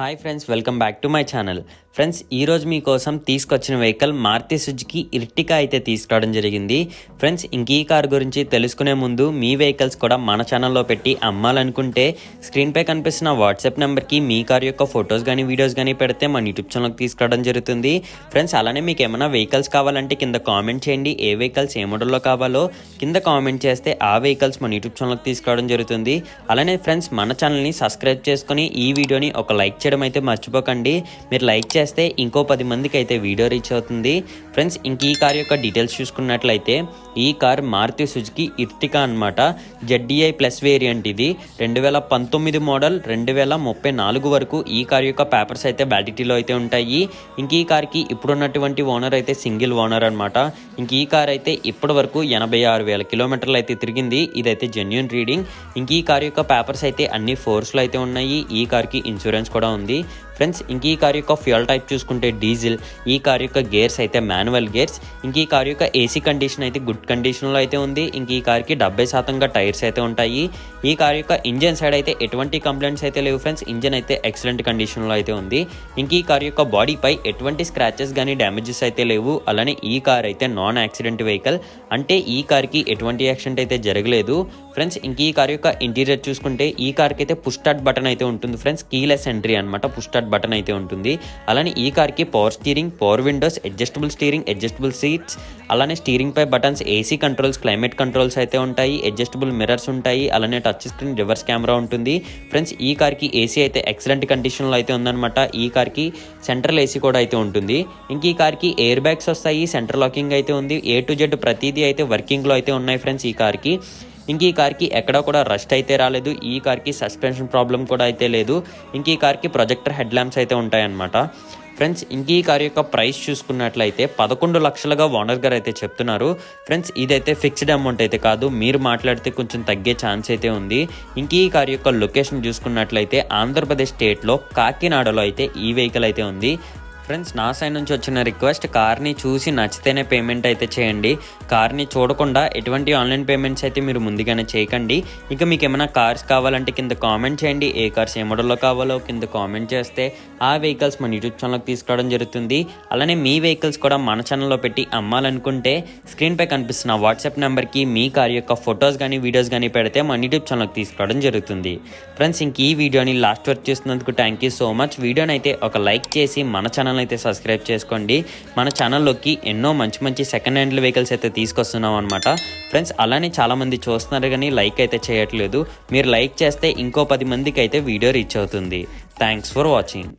Hi friends welcome back to my channel friends ఈరోజు మీకోసం తీసుకొచ్చిన వెహికల్ మారుతి సుజుకి ఇర్టికా అయితే తీసుకురావడం జరిగింది. ఫ్రెండ్స్ ఇంక ఈ కార్ గురించి తెలుసుకునే ముందు మీ వెహికల్స్ కూడా మన ఛానల్లో పెట్టి అమ్మాలనుకుంటే స్క్రీన్పై కనిపిస్తున్న వాట్సాప్ నెంబర్కి మీ కార్ యొక్క ఫొటోస్ కానీ వీడియోస్ కానీ పెడితే మన యూట్యూబ్ ఛానల్కి తీసుకురావడం జరుగుతుంది. ఫ్రెండ్స్ అలానే మీకు ఏమైనా వెహికల్స్ కావాలంటే కింద కామెంట్ చేయండి. ఏ వెహికల్స్ ఏ మోడల్లో కావాలో కింద కామెంట్ చేస్తే ఆ వెహికల్స్ మన యూట్యూబ్ ఛానల్కి తీసుకురావడం జరుగుతుంది. అలానే ఫ్రెండ్స్ మన ఛానల్ని సబ్స్క్రైబ్ చేసుకొని ఈ వీడియోని ఒక లైక్ చేయడం అయితే మర్చిపోకండి. మీరు లైక్ చేస్తే ఇంకో పది మందికి అయితే వీడియో రీచ్ అవుతుంది. ఫ్రెండ్స్ ఇంక ఈ కార్ యొక్క డీటెయిల్స్ చూసుకున్నట్లయితే ఈ కార్ మారుతి సుజుకి ఇర్టికా అనమాట జడ్డీఐ ప్లస్ వేరియంట్ ఇది. రెండు వేల పంతొమ్మిది మోడల్ రెండు వేల ముప్పై నాలుగు వరకు ఈ కార్ యొక్క పేపర్స్ అయితే వ్యాలిడిటీలో అయితే ఉంటాయి. ఇంక ఈ కార్కి ఇప్పుడున్నటువంటి ఓనర్ అయితే సింగిల్ ఓనర్ అనమాట ఇంక ఈ కార్ అయితే ఇప్పటి వరకు ఎనభై ఆరు వేల కిలోమీటర్లు అయితే తిరిగింది. ఇదైతే జెన్యున్ రీడింగ్ ఇంక ఈ కార్ యొక్క పేపర్స్ అయితే అన్ని ఫోర్స్లో అయితే ఉన్నాయి. ఈ కార్కి ఇన్సూరెన్స్ కూడా ఉంది. ఫ్రెండ్స్ ఇంక ఈ కార్ యొక్క ఫ్యూయల్ టైప్ చూసుకుంటే డీజిల్ ఈ కార్ యొక్క గేర్స్ అయితే మాన్యువల్ గేర్స్ ఇంక ఈ కార్ యొక్క ఏసీ కండిషన్ అయితే గుడ్ కండిషన్లో అయితే ఉంది. ఇంక ఈ కార్కి డెబ్బై శాతంగా టైర్స్ అయితే ఉంటాయి. ఈ కార్ యొక్క ఇంజన్ సైడ్ అయితే ఎటువంటి కంప్లైంట్స్ అయితే లేవు ఫ్రెండ్స్ ఇంజన్ అయితే ఎక్సలెంట్ కండిషన్లో అయితే ఉంది. ఇంక ఈ కార్ యొక్క బాడీపై ఎటువంటి స్క్రాచెస్ కానీ డ్యామేజెస్ అయితే లేవు. అలానే ఈ కార్ అయితే నాన్ యాక్సిడెంట్ వెహికల్ అంటే ఈ కార్కి ఎటువంటి యాక్సిడెంట్ అయితే జరగలేదు. ఫ్రెండ్స్ ఇంక ఈ కార్ యొక్క ఇంటీరియర్ చూసుకుంటే ఈ కార్కి అయితే పుష్ స్టార్ట్ బటన్ అయితే ఉంటుంది. ఫ్రెండ్స్ కీలెస్ ఎంట్రీ అనమాట పుష్ స్టార్ట్ బటన్ అయితే ఉంటుంది. అలానే ఈ కార్కి power steering power windows adjustable steering adjustable seats అలానే స్టీరింగ్ పై buttons AC controls climate controls అయితే ఉంటాయి. అడ్జస్టబుల్ మిర్రర్స్ ఉంటాయి. అలానే టచ్ స్క్రీన్ రివర్స్ కెమెరా ఉంటుంది. ఫ్రెండ్స్ ఈ కార్కి ఏసీ అయితే ఎక్సలెంట్ కండిషన్లో అయితే ఉందన్నమాట. ఈ కార్కి సెంట్రల్ ఏసీ కూడా అయితే ఉంటుంది. ఇంక ఈ కార్కి ఎయిర్ బ్యాగ్స్ వస్తాయి. సెంటర్ లాకింగ్ అయితే ఉంది. ఏ టు జెడ్ ప్రతిదీ అయితే వర్కింగ్లో అయితే ఉన్నాయి ఫ్రెండ్స్ ఈ కార్కి. ఇంక ఈ కార్కి ఎక్కడా కూడా రస్ట్ అయితే రాలేదు ఈ కార్కి సస్పెన్షన్ ప్రాబ్లం కూడా అయితే లేదు. ఇంక ఈ కార్కి ప్రొజెక్టర్ హెడ్ ల్యాంప్స్ అయితే ఉంటాయన్నమాట. ఫ్రెండ్స్ ఇంక ఈ కార్ యొక్క ప్రైస్ చూసుకున్నట్లయితే పదకొండు లక్షలుగా ఓనర్ గారు అయితే చెప్తున్నారు. ఫ్రెండ్స్ ఇదైతే ఫిక్స్డ్ అమౌంట్ అయితే కాదు మీరు మాట్లాడితే కొంచెం తగ్గే ఛాన్స్ అయితే ఉంది. ఇంక ఈ కార్ యొక్క లొకేషన్ చూసుకున్నట్లయితే ఆంధ్రప్రదేశ్ స్టేట్లో కాకినాడలో అయితే ఈ వెహికల్ అయితే ఉంది. ఫ్రెండ్స్ నా సైడ్ నుంచి వచ్చిన రిక్వెస్ట్ కార్ని చూసి నచ్చితేనే పేమెంట్ అయితే చేయండి. కార్ని చూడకుండా ఎటువంటి ఆన్లైన్ పేమెంట్స్ అయితే మీరు ముందుగానే చేయకండి. ఇక మీకు ఏమైనా కార్స్ కావాలంటే కింద కామెంట్ చేయండి. ఏ కార్స్ ఏ మోడల్లో కావాలో కింద కామెంట్ చేస్తే ఆ వెహికల్స్ మన యూట్యూబ్ ఛానల్కి తీసుకురావడం జరుగుతుంది. అలానే మీ వెహికల్స్ కూడా మన ఛానల్లో పెట్టి అమ్మాలనుకుంటే స్క్రీన్పై కనిపిస్తున్న వాట్సాప్ నెంబర్కి మీ కార్ యొక్క ఫొటోస్ కానీ వీడియోస్ కానీ పెడితే మన యూట్యూబ్ ఛానల్కి తీసుకురావడం జరుగుతుంది. ఫ్రెండ్స్ ఇంక ఈ వీడియోని లాస్ట్ వర్క్ చేస్తున్నందుకు థ్యాంక్ యూ సో మచ్ వీడియోని అయితే ఒక లైక్ చేసి మన ఛానల్ అయితే సబ్స్క్రైబ్ చేసుకోండి. మన ఛానల్లోకి ఎన్నో మంచి మంచి సెకండ్ హ్యాండ్ వెహికల్స్ అయితే తీసుకొస్తున్నాం అనమాట ఫ్రెండ్స్ అలానే చాలామంది చూస్తున్నారు కానీ లైక్ అయితే చేయట్లేదు. మీరు లైక్ చేస్తే ఇంకో పది మందికి అయితే వీడియో రీచ్ అవుతుంది. Thanks for watching.